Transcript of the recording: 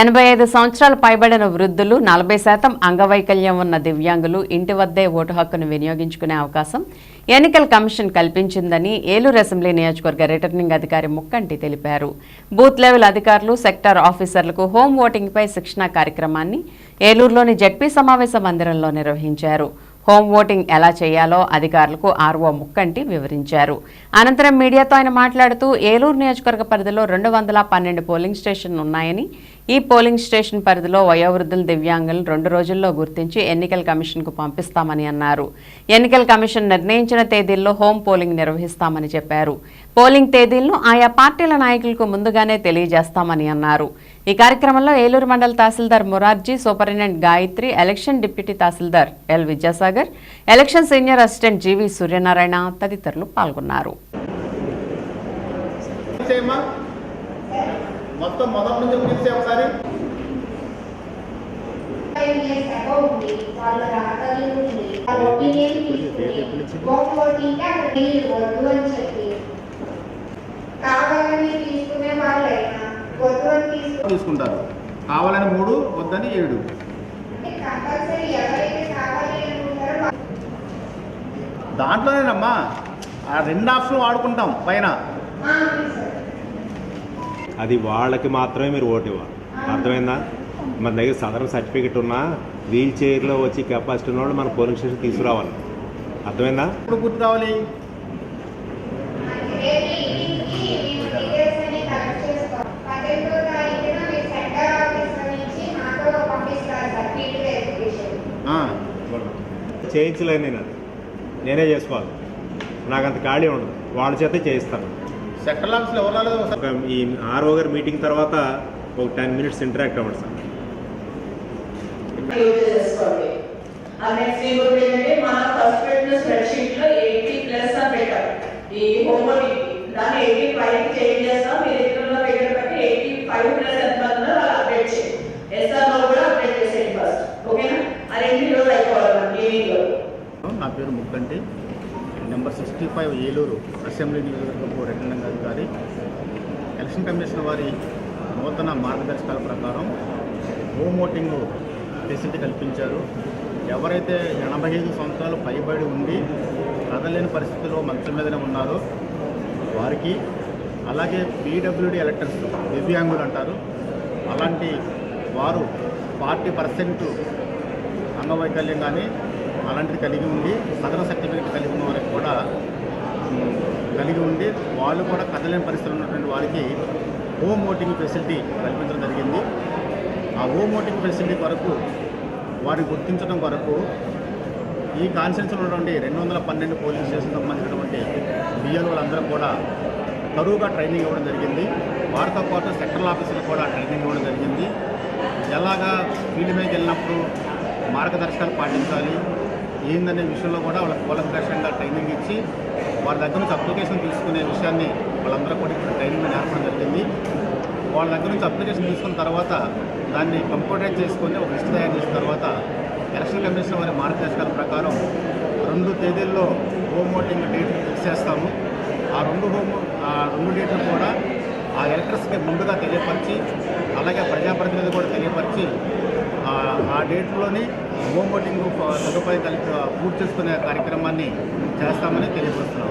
ఎనభై ఐదు సంవత్సరాలు పైబడిన వృద్ధులు నలభై శాతం అంగవైకల్యం ఉన్న దివ్యాంగులు ఇంటి వద్దే ఓటు హక్కును వినియోగించుకునే అవకాశం ఎన్నికల కమిషన్ కల్పించిందని ఏలూరు అసెంబ్లీ నియోజకవర్గ రిటర్నింగ్ అధికారి ముక్కంటి తెలిపారు. బూత్ లెవెల్ అధికారులు సెక్టార్ ఆఫీసర్లకు హోం ఓటింగ్పై శిక్షణా కార్యక్రమాన్ని ఏలూరులోని జడ్పీ సమావేశ మందిరంలో నిర్వహించారు. హోమ్ ఓటింగ్ ఎలా చేయాలో అధికారులకు ఆర్ఓ ముక్కంటి వివరించారు. అనంతరం మీడియాతో ఆయన మాట్లాడుతూ ఏలూరు నియోజకవర్గ పరిధిలో రెండు వందల పన్నెండు పోలింగ్ స్టేషన్లు ఉన్నాయని ఈ పోలింగ్ స్టేషన్ పరిధిలో వయోవృద్ధుల దివ్యాంగులను రెండు రోజుల్లో గుర్తించి ఎన్నికల కమిషన్కు పంపిస్తామని అన్నారు. ఎన్నికల కమిషన్ నిర్ణయించిన తేదీల్లో హోం పోలింగ్ నిర్వహిస్తామని చెప్పారు. పోలింగ్ తేదీలను ఆయా పార్టీల నాయకులకు ముందుగానే తెలియజేస్తామని అన్నారు. ఈ కార్యక్రమంలో ఏలూరు మండల tahsildar Murarji superintendent Gayatri election deputy tahsildar L Vidyasagar election senior assistant G V Suryanarayana తదితరులు పాల్గొన్నారు. మొత్తం మొదటి నుంచి పిలిస్తే ఒకసారి. కావాలని తీసుకుంటారు. కావాలని మూడు వద్దని ఏడు. దాంట్లోనేనమ్మా ఆ రెండు ఆప్షన్ వాడుకుంటాం పైన. అది వాళ్ళకి మాత్రమే మీరు ఓటు ఇవ్వాలి. అర్థమైందా? మన దగ్గర సదరం సర్టిఫికెట్ ఉన్నా వీల్ చైర్లో వచ్చి కెపాసిటీ ఉన్న వాళ్ళు మన పోలింగ్ స్టేషన్ తీసుకురావాలి. అర్థమైందా? ఇప్పుడు గుర్తు కావాలి చేయించలేను నేను. అది నేనే చేసుకోవాలి. నాకు అంత ఖాళీ ఉండదు. వాళ్ళ చేతే చేయిస్తాను. సెక్టర్ ఆఫీస్లో ఎవరు రాలేదు ఈ ఆర్ఓ గారి మీటింగ్ తర్వాత ఒక టెన్ మినిట్స్ ఇంటరాక్ట్ అవ్వండి సార్. ఎయిటీ ప్లస్ అని పెట్టాం ఈ హోంవర్క్ దాన్ని ఎయిటీ ఫైవ్ చేంజ్ చేస్తాం. మీ దగ్గర ఉన్న ఫిగర్ బట్టి ఎయిటీ ఫైవ్ ప్లస్ ఎంత మంది ఉన్నారో వాళ్ళు అప్డేట్ చేయండి. ఎస్ఆర్లో కూడా అప్డేట్ చేసేయండి ఫస్ట్ ఓకేనా ఆ రెండు రోజులు అయిపోవాలి మనకి ఈవినింగ్లో నా పేరు Mukkanti. Number sixty five Eluru assembly నియోజకవర్గపు returning అధికారి. ఎలక్షన్ కమిషన్ వారి నూతన మార్గదర్శకాల ప్రకారం హోమ్ ఓటింగ్ ఫెసిలిటీ కల్పించారు. ఎవరైతే ఎనభై ఐదు సంవత్సరాలు పైబడి ఉండి కదలేని పరిస్థితుల్లో మంచం మీదనే ఉన్నారో వారికి అలాగే పీడబ్ల్యూడి ఎలక్టర్స్ దివ్యాంగులు అంటారు. అలాంటి వారు ఫార్టీ పర్సెంట్ అంగవైకల్యం కానీ అలాంటిది కలిగి ఉండి సదరన్ సర్టిఫికేట్ కలిగి ఉన్న వారికి కూడా కలిగి ఉండి వాళ్ళు కూడా కదలేని పరిస్థితులు ఉన్నటువంటి వారికి హోమ్ ఓటింగ్ ఫెసిలిటీ కల్పించడం జరిగింది. ఆ హోమ్ ఓటింగ్ ఫెసిలిటీ కొరకు వారిని గుర్తించడం కొరకు ఈ కాన్స్టిట్యూన్సీలో ఉన్నటువంటి రెండు వందల పన్నెండు పోలీస్ స్టేషన్ సంబంధించినటువంటి బిఎల్ఓలందరూ కూడా తరువుగా ట్రైనింగ్ ఇవ్వడం జరిగింది. వారితో పాటు సెక్టరల్ ఆఫీసులు కూడా ట్రైనింగ్ ఇవ్వడం జరిగింది. ఎలాగా ఫీల్డ్ మీదకి వెళ్ళినప్పుడు మార్గదర్శకాలు పాటించాలి. ఏందనే విషయంలో కూడా వాళ్ళకి కూలంకషంగా ట్రైనింగ్ ఇచ్చి వారి దగ్గర నుంచి అప్లికేషన్ తీసుకునే విషయాన్ని వాళ్ళందరూ కూడా ఇప్పుడు ట్రైనింగ్ నేర్పడం జరిగింది. వాళ్ళ దగ్గర నుంచి అప్లికేషన్ తీసుకున్న తర్వాత దాన్ని కంప్యూటరైజ్ చేసుకొని ఒక లిస్ట్ తయారు చేసిన తర్వాత ఎలక్షన్ కమిషన్ వారి మార్గదర్శకాల ప్రకారం రెండు తేదీల్లో హోమ్ ఓటింగ్ డేట్ ఫిక్స్ చేస్తాము. ఆ రెండు హోమ్ ఆ రెండు డేట్లు కూడా ఆ ఎలక్టర్స్కి ముందుగా తెలియపరిచి అలాగే ప్రజాప్రతినిధి కూడా తెలియపరిచి ఆ డేట్లోనే హోమ్ ఓటింగ్ సదుపాయం కలిపి పూర్తి చేసుకునే కార్యక్రమాన్ని చేస్తామని తెలియపరుస్తున్నాం.